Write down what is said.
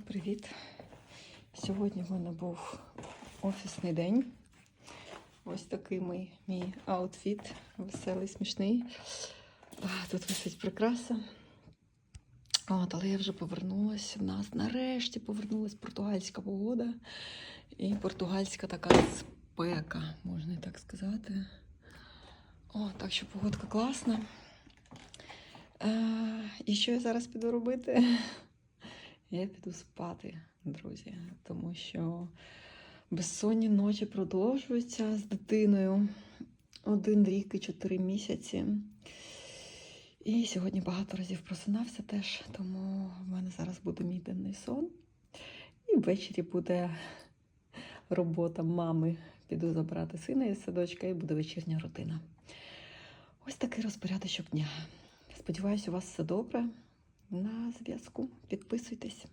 Привіт! Сьогодні в мене був офісний день. Ось такий мій, мій аутфіт. Веселий, смішний. Тут висить прикраса. От, але я вже повернулася. В нас нарешті повернулася португальська погода. І португальська така спека, можна і так сказати. О, так що погодка класна. Е, і що я зараз піду робити? Я піду спати, друзі, тому що безсонні ночі продовжуються з дитиною один рік і чотири місяці. І сьогодні багато разів просинався теж, тому в мене зараз буде мій денний сон. І ввечері буде робота мами. Піду забрати сина із садочка і буде вечірня рутина. Ось такий розпорядочок дня. Сподіваюсь, у вас все добре. На зв'язку. Підписуйтесь.